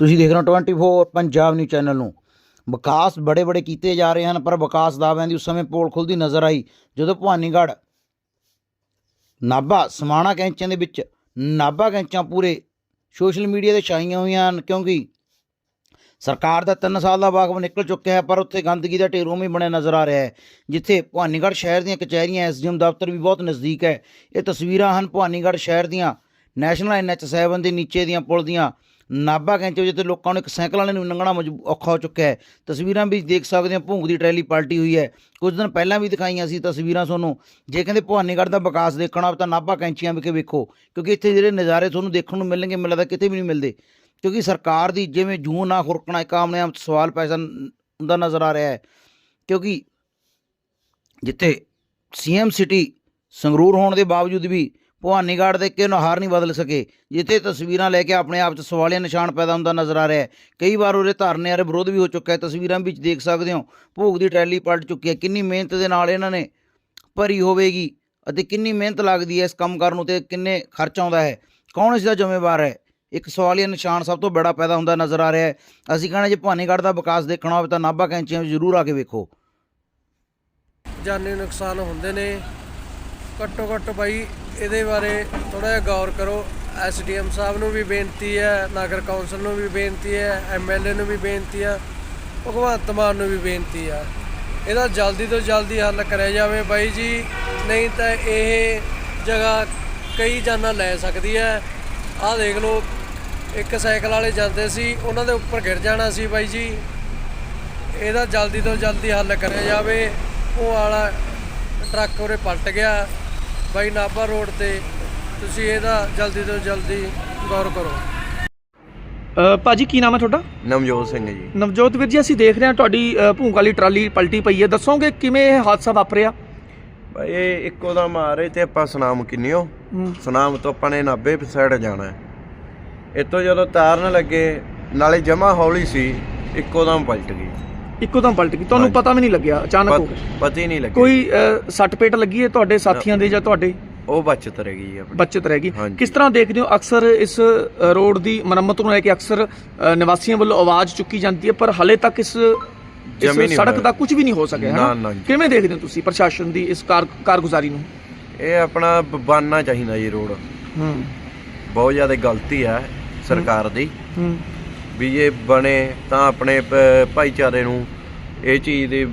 ਤੁਸੀਂ ਦੇਖ ਰਹੇ ਹੋ 24 ਪੰਜਾਬ ਨਿਊਜ਼ ਚੈਨਲ ਨੂੰ। ਵਿਕਾਸ ਬੜੇ ਬੜੇ ਕੀਤੇ ਜਾ ਰਹੇ ਹਨ, ਪਰ ਵਿਕਾਸ ਦਾਅਵਿਆਂ ਦੀ ਉਸ ਸਮੇਂ ਪੋਲ ਖੁੱਲਦੀ ਨਜ਼ਰ ਆਈ, ਜਦੋਂ ਭਵਾਨੀਗੜ੍ਹ ਨਾਭਾ ਸਮਾਣਾ ਕੈਂਚਾਂ ਦੇ ਵਿੱਚ, ਨਾਭਾ ਕੈਂਚਾਂ ਪੂਰੇ ਸੋਸ਼ਲ ਮੀਡੀਆ ਤੇ ਛਾਈਆਂ ਹੋਈਆਂ ਹਨ, ਕਿਉਂਕਿ ਸਰਕਾਰ ਦਾ 3 ਸਾਲ ਦਾ ਵਾਕਫ ਨਿਕਲ ਚੁੱਕਿਆ ਹੈ, ਪਰ ਉੱਥੇ ਗੰਦਗੀ ਦਾ ਢੇਰ ਉਵੇਂ ਬਣਿਆ ਨਜ਼ਰ ਆ ਰਿਹਾ ਹੈ, ਜਿੱਥੇ ਭਵਾਨੀਗੜ੍ਹ ਸ਼ਹਿਰ ਦੀਆਂ ਕਚਹਿਰੀਆਂ, ਐਸਡੀਐਮ ਦਫ਼ਤਰ ਵੀ ਬਹੁਤ ਨਜ਼ਦੀਕ ਹੈ। ਇਹ ਤਸਵੀਰਾਂ ਹਨ ਭਵਾਨੀਗੜ੍ਹ ਸ਼ਹਿਰ ਦੀਆਂ, ਨੈਸ਼ਨਲ ਐਨਐਚ 7 ਦੇ ਨੀਚੇ ਦੀਆਂ ਪੁਲ ਦੀਆਂ। ਨਾਭਾ ਕੈਂਚੇ ਜਿੱਥੇ ਲੋਕਾਂ ਨੂੰ ਇੱਕ ਸਾਈਕਲ ਵਾਲੇ ਨੂੰ ਲੰਘਣਾ ਮਜਬੂ- ਔਖਾ ਹੋ ਚੁੱਕਿਆ ਹੈ। ਤਸਵੀਰਾਂ ਵੀ ਦੇਖ ਸਕਦੇ ਹੋ। ਭੂੰਗ ਦੀ ਟਰੈਲੀ ਪਲਟੀ ਹੋਈ ਹੈ। ਕੁਝ ਦਿਨ ਪਹਿਲਾਂ ਵੀ ਦਿਖਾਈਆਂ ਸੀ ਤਸਵੀਰਾਂ ਤੁਹਾਨੂੰ। ਜੇ ਕਹਿੰਦੇ ਭਵਾਨੀਗੜ੍ਹ ਦਾ ਵਿਕਾਸ ਦੇਖਣਾ ਹੋਵੇ ਤਾਂ ਨਾਭਾ ਕੈਂਚੀਆਂ ਵਿਖੇ ਵੇਖੋ। ਕਿਉਂਕਿ ਇੱਥੇ ਜਿਹੜੇ ਨਜ਼ਾਰੇ ਤੁਹਾਨੂੰ ਦੇਖਣ ਨੂੰ ਮਿਲਣਗੇ ਮਿਲਦਾ ਕਿਤੇ ਵੀ ਨਹੀਂ ਮਿਲਦੇ। ਕਿਉਂਕਿ ਸਰਕਾਰ ਦੀ ਜਿਵੇਂ ਜੂਨ ਨਾ ਖੁਰਕਣਾ, ਇੱਕ ਆਮਨੇ ਆਮ ਸਵਾਲ ਪੈਸਾ ਹੁੰਦਾ ਨਜ਼ਰ ਆ ਰਿਹਾ ਹੈ। ਕਿਉਂਕਿ ਜਿੱਥੇ ਸੀਐਮ ਸਿਟੀ ਸੰਗਰੂਰ ਹੋਣ ਦੇ ਬਾਵਜੂਦ ਵੀ ਭਵਾਨੀਗੜ੍ਹ ਦੇ ਕਿ ਹਾਰ ਨਹੀਂ ਬਦਲ ਸਕੇ, ਜਿੱਥੇ ਤਸਵੀਰਾਂ ਲੈ ਕੇ ਆਪਣੇ ਆਪ 'ਚ ਸਵਾਲੀਆ ਨਿਸ਼ਾਨ ਪੈਦਾ ਹੁੰਦਾ ਨਜ਼ਰ ਆ ਰਿਹਾ ਹੈ। ਕਈ ਵਾਰ ਉਹਦੇ ਧਰਨੇ ਵਾਲੇ ਵਿਰੋਧ ਵੀ ਹੋ ਚੁੱਕਾ ਹੈ। ਤਸਵੀਰਾਂ ਵਿੱਚ ਦੇਖ ਸਕਦੇ ਹੋ, ਭੋਗ ਦੀ ਟਰੈਲੀ ਪਲਟ ਚੁੱਕੀ ਹੈ। ਕਿੰਨੀ ਮਿਹਨਤ ਦੇ ਨਾਲ ਇਹਨਾਂ ਨੇ ਭਰੀ ਹੋਵੇਗੀ ਅਤੇ ਕਿੰਨੀ ਮਿਹਨਤ ਲੱਗਦੀ ਹੈ ਇਸ ਕੰਮ ਕਰਨ ਨੂੰ ਤੇ ਕਿੰਨੇ ਖਰਚ ਆਉਂਦਾ ਹੈ। ਕੌਣ ਇਸ ਦਾ ਜ਼ਿੰਮੇਵਾਰ ਹੈ? ਇੱਕ ਸਵਾਲੀਆ ਨਿਸ਼ਾਨ ਸਭ ਤੋਂ ਬੜਾ ਪੈਦਾ ਹੁੰਦਾ ਨਜ਼ਰ ਆ ਰਿਹਾ ਹੈ। ਅਸੀਂ ਕਹਿੰਦੇ ਜੇ, ਭਵਾਨੀਗੜ੍ਹ ਦਾ ਵਿਕਾਸ ਦੇਖਣਾ ਹੋਵੇ ਤਾਂ ਨਾਭਾ ਕੈਂਚੀਆਂ ਵਿੱਚ ਜ਼ਰੂਰ ਆ ਕੇ ਵੇਖੋ। ਜਾਨੀ ਨੁਕਸਾਨ ਹੁੰਦੇ ਨੇ। ਘੱਟੋ ਘੱਟ ਬਾਈ ਇਹਦੇ ਬਾਰੇ ਥੋੜਾ ਜਿਹਾ ਗੌਰ ਕਰੋ। ਐਸਡੀਐਮ ਸਾਹਿਬ ਨੂੰ ਵੀ ਬੇਨਤੀ ਹੈ, ਨਗਰ ਕੌਂਸਲ ਨੂੰ ਵੀ ਬੇਨਤੀ ਹੈ, ਐਮਐਲਏ ਨੂੰ ਵੀ ਬੇਨਤੀ ਹੈ, ਭਗਵੰਤ ਮਾਨ ਨੂੰ ਵੀ ਬੇਨਤੀ ਆ ਇਹਦਾ ਜਲਦੀ ਤੋਂ ਜਲਦੀ ਹੱਲ ਕਰਿਆ ਜਾਵੇ ਬਾਈ ਜੀ, ਨਹੀਂ ਤਾਂ ਇਹ ਜਗ੍ਹਾ ਕਈ ਜਾਨਾਂ ਲੈ ਸਕਦੀ ਹੈ। ਆਹ ਦੇਖ ਲਓ, ਇੱਕ ਸਾਈਕਲ ਵਾਲੇ ਜਾਂਦੇ ਸੀ, ਉਹਨਾਂ ਦੇ ਉੱਪਰ ਗਿਰ ਜਾਣਾ ਸੀ ਬਾਈ ਜੀ। ਇਹਦਾ ਜਲਦੀ ਤੋਂ ਜਲਦੀ ਹੱਲ ਕਰਿਆ ਜਾਵੇ। ਉਹ ਵਾਲਾ ਟਰੱਕ ਉਰੇ ਪਲਟ ਗਿਆ। ਬਾਈ ਨਾਭਾ ਰੋਡ ਤੇ ਤੁਸੀਂ ਇਹਦਾ ਜਲਦੀ ਤੋਂ ਜਲਦੀ ਗੌਰ ਕਰੋ। ਅ, ਭਾਜੀ ਕੀ ਨਾਮ ਹੈ ਤੁਹਾਡਾ? ਨਵਜੋਤ ਸਿੰਘ ਜੀ। ਨਵਜੋਤ ਵੀਰ ਜੀ ਅਸੀਂ ਦੇਖ ਰਹੇ ਹਾਂ ਤੁਹਾਡੀ ਅ, ਭੂੰਗ ਵਾਲੀ ਟਰਾਲੀ ਪਲਟੀ ਪਈ ਹੈ। ਦੱਸੋਗੇ ਕਿਵੇਂ ਇਹ ਹਾਦਸਾ ਵਾਪਰਿਆ? ਭਾਈ ਇਹ ਇੱਕੋ ਦਾ ਮਾਰੇ ਤੇ ਆਪਾਂ ਸੁਨਾਮ ਕਿੰਨਿਓ? ਹੂੰ। ਸੁਨਾਮ ਤੋਂ ਆਪਾਂ ਨੇ 90 ਸਾਈਡ ਜਾਣਾ ਹੈ। ਇੱਥੋਂ ਜਦੋਂ ਤਾਰਨ ਲੱਗੇ ਨਾਲੇ ਜਮਾ ਹੌਲੀ ਸੀ ਇੱਕੋ ਦਮ ਪਲਟ ਗਈ। ਇੱਕੋ ਦਮ ਪਲਟ ਗਈ। ਤੁਹਾਨੂੰ। ਪਤਾ ਵੀ ਨਹੀਂ ਲੱਗਿਆ ਅਚਾਨਕ ਹੋ ਗਿਆ। ਪਤਾ ਹੀ ਨਹੀਂ ਲੱਗਿਆ। ਕੋਈ ਅ, ਸੱਟ ਪੇਟ ਲੱਗੀ ਹੈ ਤੁਹਾਡੇ ਸਾਥੀਆਂ ਦੇ ਜਾਂ ਤੁਹਾਡੇ? ਉਹ ਬਚਤ ਰਹਿ ਗਈ ਆਪਣੀ। ਬਚਤ ਰਹਿ ਗਈ ਹਾਂਜੀ। ਕਿਸ ਤਰ੍ਹਾਂ ਦੇਖਦੇ ਹੋ ਅਕਸਰ ਇਸ ਅ, ਰੋਡ ਦੀ ਮੁਰੰਮਤ ਨੂੰ ਲੈ ਕੇ ਅਕਸਰ ਅ, ਨਿਵਾਸੀਆਂ ਵੱਲੋਂ ਆਵਾਜ਼ ਚੁੱਕੀ ਜਾਂਦੀ ਹੈ ਪਰ ਹਲੇ ਤੱਕ ਇਸ ਇਸ ਜਮੀ ਨਹੀਂ ਸੜਕ ਹੋਇਆ। ਦਾ ਕੁਝ ਵੀ ਨਹੀਂ ਹੋ ਸਕਿਆ ਨਾ, ਹੈ ਨਾ। ਕਿਵੇਂ ਦੇਖਦੇ ਹੋ ਤੁਸੀਂ ਪ੍ਰਸ਼ਾਸਨ ਦੀ ਇਸ ਕਾਰ ਕਾਰਗੁਜ਼ਾਰੀ ਨੂੰ? ਇਹ ਆਪਣਾ ਬ- ਬਣਨਾ ਚਾਹੀਦਾ ਜੀ ਰੋਡ। ਹੂੰ। ਬਹੁਤ ਜ਼ਿਆਦਾ ਗਲਤੀ ਹੈ ਸਰਕਾਰ ਦੀ। ਹੂੰ। ਵੀ ਇਹ ਬਣੇ ਤਾਂ ਆਪਣੇ ਭਾਈਚਾਰੇ ਨੂੰ ਇਹ ਚੀਜ਼ ਦੀ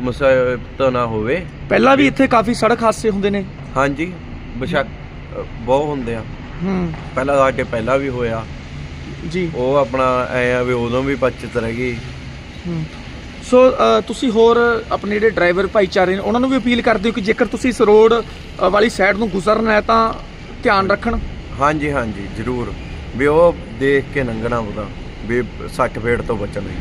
ਮੁਸੀਬਤ ਨਾ ਹੋਵੇ। ਪਹਿਲਾਂ ਵੀ ਇੱਥੇ ਕਾਫੀ ਸੜਕ ਹਾਦਸੇ ਹੁੰਦੇ ਨੇ। ਹਾਂਜੀ ਬੇਸ਼ੱਕ ਬਹੁਤ ਹੁੰਦੇ ਆ। ਹੂੰ। ਪਹਿਲਾਂ ਸਾਡੇ ਪਹਿਲਾਂ ਵੀ ਹੋਇਆ। ਜੀ। ਉਹ ਆਪਣਾ ਐ ਆ ਵੀ ਉਦੋਂ ਵੀ ਬਚਤ ਰਹਿ ਗਈ। ਹਮ। ਸੋ ਤੁਸੀਂ ਹੋਰ ਆਪਣੇ ਜਿਹੜੇ ਡਰਾਈਵਰ ਭਾਈਚਾਰੇ ਨੇ ਉਹਨਾਂ ਨੂੰ ਵੀ ਅਪੀਲ ਕਰਦੇ ਹੋ ਕਿ ਜੇਕਰ ਤੁਸੀਂ ਇਸ ਰੋਡ ਵਾਲੀ ਸਾਈਡ ਨੂੰ ਗੁਜ਼ਰਨਾ ਹੈ ਤਾਂ ਧਿਆਨ ਰੱਖਣ। ਹਾਂਜੀ ਹਾਂਜੀ ਜ਼ਰੂਰ। ਵੀ ਉਹ ਦੇਖ ਕੇ ਲੰਘਣਾ ਉਹਦਾ ਵੀ 60 ਫੇਟ ਤੋਂ ਬਚਣ ਜੀ